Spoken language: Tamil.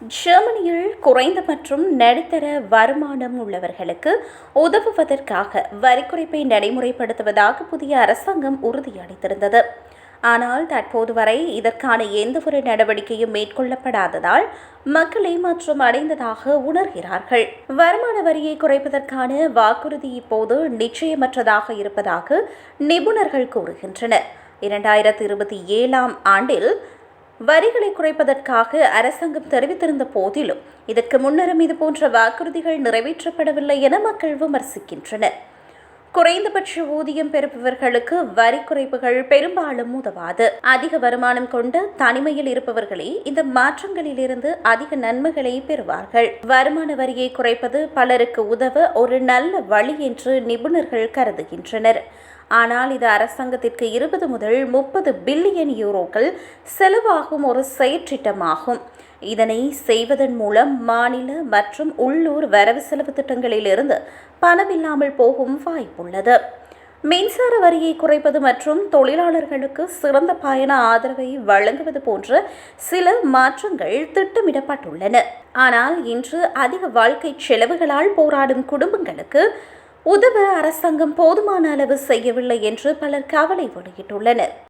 ஜெர்மனியில் குறைந்த மற்றும் நடுத்தர வருமானம் உள்ளவர்களுக்கு உதவுவதற்காக வரி குறைப்பை நடைமுறைப்படுத்துவதாக புதிய அரசாங்கம் உறுதியளித்திருந்தது. ஆனால் தற்போது வரை இதற்கான எந்தவொரு நடவடிக்கையும் மேற்கொள்ளப்படாததால் மக்கள் ஏமாற்றம் அடைந்ததாக உணர்கிறார்கள். வருமான வரியை குறைப்பதற்கான வாக்குறுதி இப்போது நிச்சயமற்றதாக இருப்பதாக நிபுணர்கள் கூறுகின்றனர். இரண்டாயிரத்தி இருபத்தி ஏழாம் ஆண்டில் வரிகளை குறைப்பதற்காக அரசாங்கம் தெரிவித்திருந்த போதிலும் இதற்கு முன்னரும் இதுபோன்ற வாக்குறுதிகள் நிறைவேற்றப்படவில்லை என மக்கள் விமர்சிக்கின்றனர். குறைந்தபட்ச ஊதியம் பெறுபவர்களுக்கு வரி குறைப்புகள் பெரும்பாலும் உதவாது. அதிக வருமானம் கொண்டு தனிமையில் இருப்பவர்களே இந்த மாற்றங்களிலிருந்து அதிக நன்மைகளை பெறுவார்கள். வருமான வரியை குறைப்பது பலருக்கு உதவ ஒரு நல்ல வழி என்று நிபுணர்கள் கருதுகின்றனர். ஆனால் இது அரசாங்கத்திற்கு இருபது முதல் முப்பது பில்லியன் யூரோக்கள் செலவாகும் ஒரு செயற்றிட்டமாகும். இதனை செய்வதன் மூலம் மாநில மற்றும் உள்ளூர் வரவு செலவு திட்டங்களிலிருந்து பணமில்லாமல் போகும் வாய்ப்புள்ளது. மின்சார வரியை குறைப்பது மற்றும் தொழிலாளர்களுக்கு சிறந்த பயண ஆதரவை வழங்குவது போன்ற சில மாற்றங்கள் திட்டமிடப்பட்டுள்ளன. ஆனால் இன்று அதிக வாழ்க்கை செலவுகளால் போராடும் குடும்பங்களுக்கு உதவ அரசாங்கம் போதுமான அளவு செய்யவில்லை என்று பலர் கவலை வெளியிட்டுள்ளனர்.